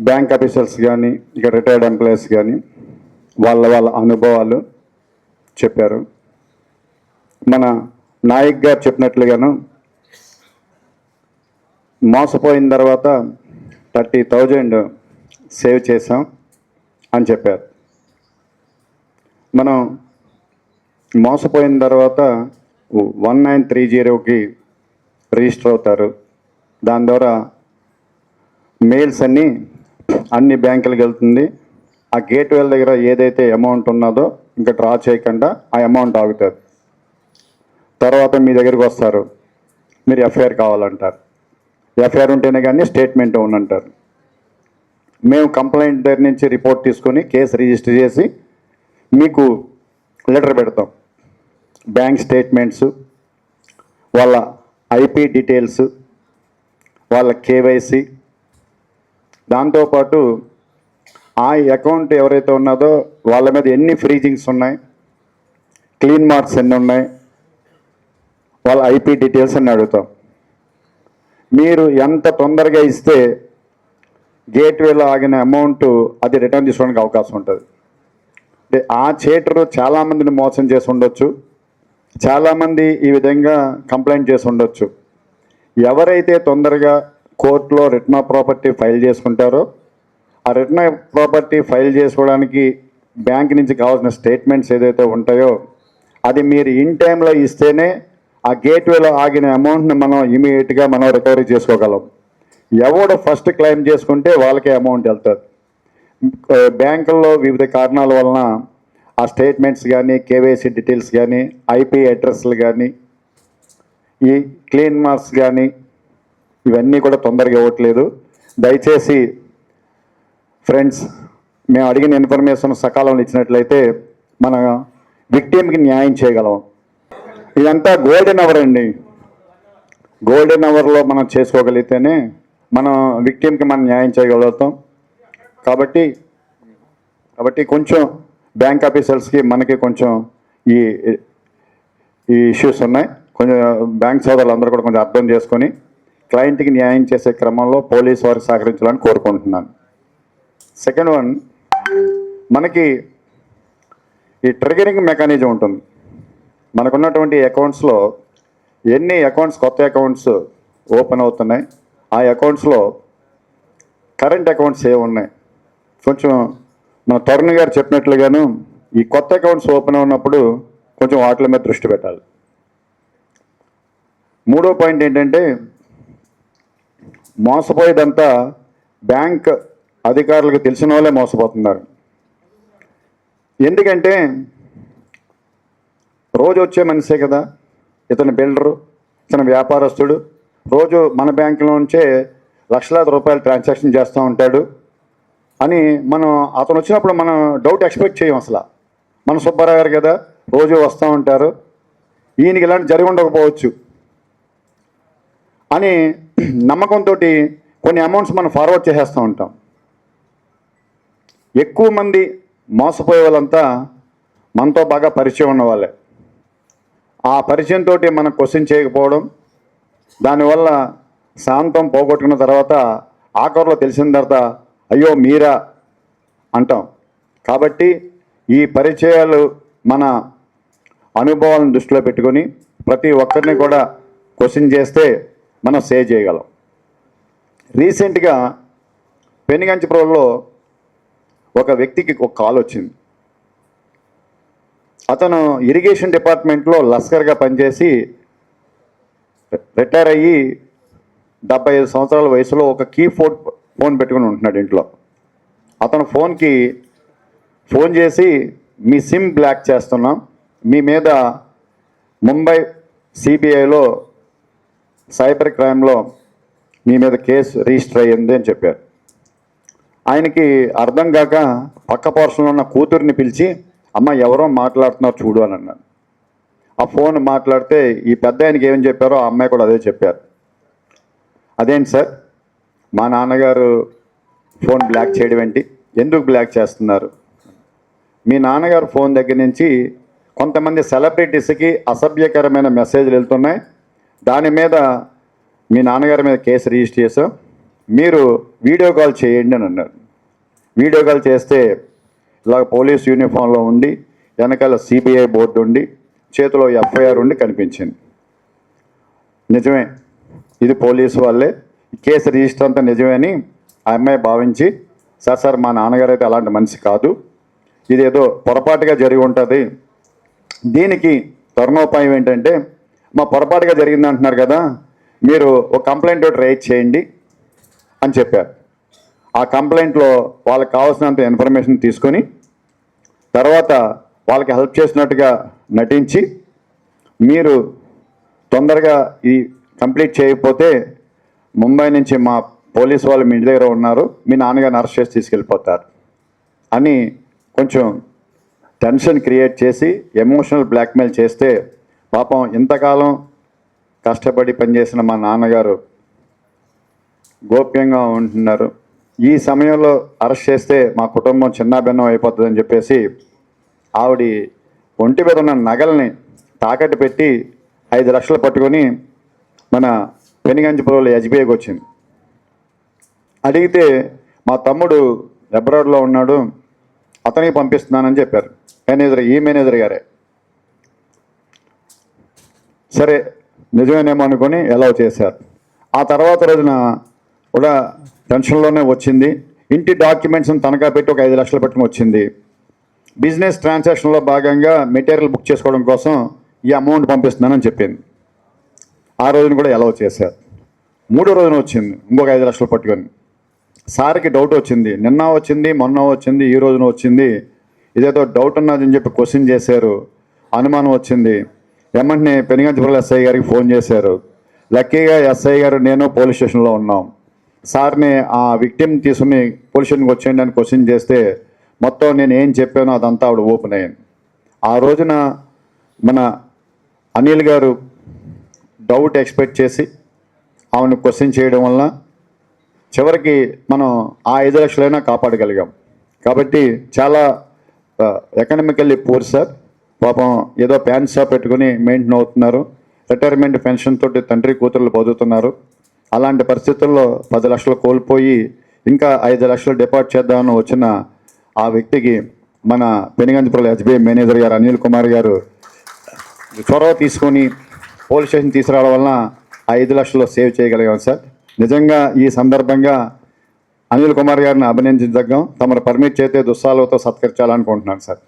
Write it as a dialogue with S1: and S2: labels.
S1: Bank officers కానీ ఇక్కడ retired employees కానీ వాళ్ళ వాళ్ళ అనుభవాలు చెప్పారు. మన నాయక్ గారు చెప్పినట్లుగాను మోసపోయిన తర్వాత థర్టీ థౌజండ్ సేవ్ చేసాం అని చెప్పారు. మనం మోసపోయిన తర్వాత వన్ నైన్ త్రీ జీరోకి రిజిస్టర్ అవుతారు. దాని ద్వారా మెయిల్స్ అన్నీ అన్ని బ్యాంకులకు వెళ్తుంది. ఆ గేట్ వేల దగ్గర ఏదైతే అమౌంట్ ఉన్నదో ఇంకా డ్రా చేయకుండా ఆ అమౌంట్ ఆగుతుంది. తర్వాత మీ దగ్గరికి వస్తారు. మీరు ఎఫ్ఐఆర్ కావాలంటారు. ఎఫ్ఐఆర్ ఉంటేనే కానీ స్టేట్మెంట్ ఉందంటారు మేము కంప్లైంట్ దగ్గర నుంచి రిపోర్ట్ తీసుకొని కేసు రిజిస్టర్ చేసి మీకు లెటర్ పెడతాం. బ్యాంక్ స్టేట్మెంట్స్ వాళ్ళ ఐపీ డీటెయిల్స్ వాళ్ళ కేవైసీ దాంతోపాటు ఆ అకౌంట్ ఎవరైతే ఉన్నదో వాళ్ళ మీద ఎన్ని ఫ్రీజింగ్స్ ఉన్నాయి క్లీన్ మార్క్స్ ఎన్ని ఉన్నాయి వాళ్ళ ఐపీ డీటెయిల్స్ అన్ని అడుగుతాం. మీరు ఎంత తొందరగా ఇస్తే గేట్వేలో ఆగిన అమౌంట్ అది రిటర్న్ తీసుకోవడానికి అవకాశం ఉంటుంది. అంటే ఆ చేటరు చాలామందిని మోసం చేసి ఉండొచ్చు. చాలామంది ఈ విధంగా కంప్లైంట్ చేసి ఉండొచ్చు. ఎవరైతే తొందరగా కోర్టులో రిటర్న్ ఆఫ్ ప్రాపర్టీ ఫైల్ చేసుకుంటారో. ఆ రిటర్న్ ఆఫ్ ప్రాపర్టీ ఫైల్ చేసుకోవడానికి బ్యాంక్ నుంచి కావాల్సిన స్టేట్మెంట్స్ ఏదైతే ఉంటాయో అది మీరు ఇన్ టైంలో ఇస్తేనే ఆ గేట్వేలో ఆగిన అమౌంట్ని మనం ఇమీడియట్గా మనం రికవరీ చేసుకోగలం. ఎవడు ఫస్ట్ క్లెయిమ్ చేసుకుంటే వాళ్ళకే అమౌంట్ వెళ్తుంది. బ్యాంకుల్లో వివిధ కారణాల వలన ఆ స్టేట్మెంట్స్ కానీ కేవైసీ డీటెయిల్స్ కానీ ఐపీ అడ్రస్లు కానీ ఈ క్లీన్ మార్క్స్ కానీ ఇవన్నీ కూడా తొందరగా ఇవ్వట్లేదు. దయచేసి ఫ్రెండ్స్ మేము అడిగిన ఇన్ఫర్మేషన్ సకాలంలో ఇచ్చినట్లయితే మన విక్టిమ్కి న్యాయం చేయగలం. ఇదంతా గోల్డెన్ అవర్ అండి. గోల్డెన్ అవర్లో మనం చేసుకోగలిగితేనే మనం విక్టిమ్కి మనం న్యాయం చేయగలుగుతాం. కాబట్టి కాబట్టి కొంచెం బ్యాంక్ ఆఫీసర్స్కి మనకి కొంచెం ఈ ఈ ఇష్యూస్ ఉన్నాయి. కొంచెం బ్యాంక్ సోదరులు అందరూ కూడా కొంచెం అర్థం చేసుకొని క్లయింట్కి న్యాయం చేసే క్రమంలో పోలీస్ వారికి సహకరించాలని కోరుకుంటున్నాను. సెకండ్ వన్ మనకి ఈ ట్రిగరింగ్ మెకానిజం ఉంటుంది. మనకున్నటువంటి అకౌంట్స్లో ఎన్ని అకౌంట్స్ కొత్త అకౌంట్స్ ఓపెన్ అవుతున్నాయి ఆ అకౌంట్స్లో కరెంట్ అకౌంట్స్ ఏ ఉన్నాయి? కొంచెం మన తరుణ్ గారు చెప్పినట్లుగాను ఈ కొత్త అకౌంట్స్ ఓపెన్ ఉన్నప్పుడు కొంచెం వాటి మీద దృష్టి పెట్టాలి. మూడో పాయింట్ ఏంటంటే మోసపోయేదంతా బ్యాంక్ అధికారులకు తెలిసిన వాళ్ళే మోసపోతున్నారు. ఎందుకంటే రోజు వచ్చే మనిషే కదా ఇతను బిల్డరు ఇతను వ్యాపారస్తుడు. రోజు మన బ్యాంకులో నుంచే లక్షలాది రూపాయలు ట్రాన్సాక్షన్ చేస్తూ ఉంటాడు అని మనం అతను వచ్చినప్పుడు మనం డౌట్ ఎక్స్పెక్ట్ చేయం అసలు. మన సుబ్బారావు గారు కదా రోజు వస్తూ ఉంటారు. ఈయనకి ఇలాంటి జరిగి ఉండకపోవచ్చు. అని నమ్మకంతో కొన్ని అమౌంట్స్ మనం ఫార్వర్డ్ చేసేస్తూ ఉంటాం. ఎక్కువ మంది మోసపోయే వాళ్ళంతా మనతో బాగా పరిచయం ఉన్న వాళ్ళే. ఆ పరిచయంతో మనం క్వశ్చన్ చేయకపోవడం దానివల్ల శాంతం పోగొట్టుకున్న తర్వాత ఆఖరిలో తెలిసిన తర్వాత అయ్యో మీరా అంటాం. కాబట్టి ఈ పరిచయాలు మన అనుభవాలను దృష్టిలో పెట్టుకొని ప్రతి ఒక్కరిని కూడా క్వశ్చన్ చేస్తే మనం సేవ్ చేయగలం. రీసెంట్గా పెనుగంచిపురంలో ఒక వ్యక్తికి ఒక కాల్ వచ్చింది. అతను ఇరిగేషన్ డిపార్ట్మెంట్లో లస్కర్గా పనిచేసి రిటైర్ అయ్యి డెబ్బై ఐదు సంవత్సరాల వయసులో ఒక కీ ఫోన్ ఫోన్ పెట్టుకుని ఉంటున్నాడు ఇంట్లో. అతను ఫోన్కి ఫోన్ చేసి మీ సిమ్ బ్లాక్ చేస్తున్నాం. మీ మీద ముంబై సిబిఐలో సైబర్ క్రైమ్లో మీ మీద కేసు రిజిస్టర్ అయ్యింది అని చెప్పారు. ఆయనకి అర్థం కాక పక్క పోర్షన్లో ఉన్న కూతుర్ని పిలిచి అమ్మ ఎవరో మాట్లాడుతున్నారు చూడు అని అన్నాను ఆ ఫోన్ మాట్లాడితే ఈ పెద్ద ఆయనకి ఏమని చెప్పారో ఆ అమ్మాయి కూడా అదే చెప్పారు. అదేంటి సార్? మా నాన్నగారు ఫోన్ బ్లాక్ చేయడం ఏంటి? ఎందుకు బ్లాక్ చేస్తున్నారు? మీ నాన్నగారు ఫోన్ దగ్గర నుంచి కొంతమంది సెలబ్రిటీస్కి అసభ్యకరమైన మెసేజ్లు వెళ్తున్నాయి. దాని మీద మీ నాన్నగారి మీద కేసు రిజిస్టర్ చేసాం మీరు వీడియో కాల్ చేయండి అని అన్నారు. వీడియో కాల్ చేస్తే ఇలా పోలీస్ యూనిఫామ్లో ఉండి వెనకాల సిబిఐ బోర్డు ఉండి చేతిలో ఎఫ్ఐఆర్ ఉండి కనిపించింది. నిజమే ఇది పోలీసు వాళ్ళే. కేసు రిజిస్టర్ అంతా నిజమే అని ఆ అమ్మాయి భావించి సార్ సార్ మా నాన్నగారు అయితే అలాంటి మనిషి కాదు. ఇదేదో పొరపాటుగా జరిగి ఉంటుంది. దీనికి తరుణోపాయం ఏంటంటే మా పొరపాటుగా జరిగింది అంటున్నారు కదా మీరు ఒక కంప్లైంట్ ఒకటి రైజ్ చేయండి అని చెప్పారు. ఆ కంప్లైంట్లో వాళ్ళకి కావాల్సినంత ఇన్ఫర్మేషన్ తీసుకొని తర్వాత వాళ్ళకి హెల్ప్ చేసినట్టుగా నటించి మీరు తొందరగా ఈ కంప్లీట్ చేయకపోతే ముంబై నుంచి మా పోలీస్ వాళ్ళు మీ ఇంటి దగ్గర ఉన్నారు మీ నాన్నగారిని అరెస్ట్ చేసి తీసుకెళ్ళిపోతారు అని కొంచెం టెన్షన్ క్రియేట్ చేసి ఎమోషనల్ బ్లాక్మెయిల్ చేస్తే పాపం ఇంతకాలం కష్టపడి పనిచేసిన మా నాన్నగారు గోప్యంగా ఉంటున్నారు. ఈ సమయంలో అరెస్ట్ చేస్తే మా కుటుంబం చిన్నాభిన్నం అయిపోతుందని చెప్పేసి ఆవిడ ఒంటి మీద ఉన్న నగల్ని తాకట్టు పెట్టి ఐదు లక్షలు పట్టుకొని మన పెనుగంచిపురంలో ఎస్బీఐకి వచ్చింది. అడిగితే మా తమ్ముడు అబ్రాడ్లో ఉన్నాడు అతనికి పంపిస్తున్నానని చెప్పారు. మేనేజర్ ఈ మేనేజర్ గారే. సరే నిజమేనేమో అనుకొని ఎలా చేశారు. ఆ తర్వాత రోజున కూడా టెన్షన్లోనే వచ్చింది. ఇంటి డాక్యుమెంట్స్ని తనఖా పెట్టి ఒక ఐదు లక్షలు పెట్టుకుని వచ్చింది. బిజినెస్ ట్రాన్సాక్షన్లో భాగంగా మెటీరియల్ బుక్ చేసుకోవడం కోసం ఈ అమౌంట్ పంపిస్తున్నానని చెప్పింది. ఆ రోజున కూడా ఎలా చేశారు. మూడో రోజున వచ్చింది ఇంకొక ఐదు లక్షలు పట్టుకొని. సార్కి డౌట్ వచ్చింది నిన్న వచ్చింది మొన్న వచ్చింది ఈ రోజున వచ్చింది. ఇదేదో డౌట్ ఉన్నదని చెప్పి క్వశ్చన్ చేశారు. అనుమానం వచ్చింది. వెంటనే పెనుగంచిపురం ఎస్ఐ గారికి ఫోన్ చేశారు. లక్కీగా ఎస్ఐ గారు నేను పోలీస్ స్టేషన్లో ఉన్నాం. సార్ని ఆ విక్టిమ్ తీసుకుని పోలీస్ స్టేషన్కి వచ్చేయండి అని క్వశ్చన్ చేస్తే మొత్తం నేను ఏం చెప్పానో అదంతా ఆవిడ ఓపెన్ అయ్యింది. ఆ రోజున మన అనిల్ గారు డౌట్ ఎక్స్పెక్ట్ చేసి ఆమెను క్వశ్చన్ చేయడం వలన చివరికి మనం ఆ ఐదు లక్షలైనా కాపాడగలిగాం. కాబట్టి చాలా ఎకనామికల్లీ పూర్ సార్ పాపం ఏదో ప్యాన్ షాప్ పెట్టుకుని మెయింటైన్ అవుతున్నారు. రిటైర్మెంట్ పెన్షన్ తోటి తండ్రి కూతుర్లు పొదుతున్నారు అలాంటి పరిస్థితుల్లో పది లక్షలు కోల్పోయి ఇంకా ఐదు లక్షలు డిపాజిట్ చేద్దామని వచ్చిన ఆ వ్యక్తికి మన పెనుగంజపురం ఎస్బీఐ మేనేజర్ గారు అనిల్ కుమార్ గారు చొరవ తీసుకొని పోలీస్ స్టేషన్ తీసుకురావడం వలన ఐదు లక్షలు సేవ్ చేయగలిగాం సార్. నిజంగా ఈ సందర్భంగా అనిల్ కుమార్ గారిని అభినందించదగ్గం. తమరు పర్మిట్ చేస్తే దుస్సాలతో సత్కరించాలనుకుంటున్నాను సార్.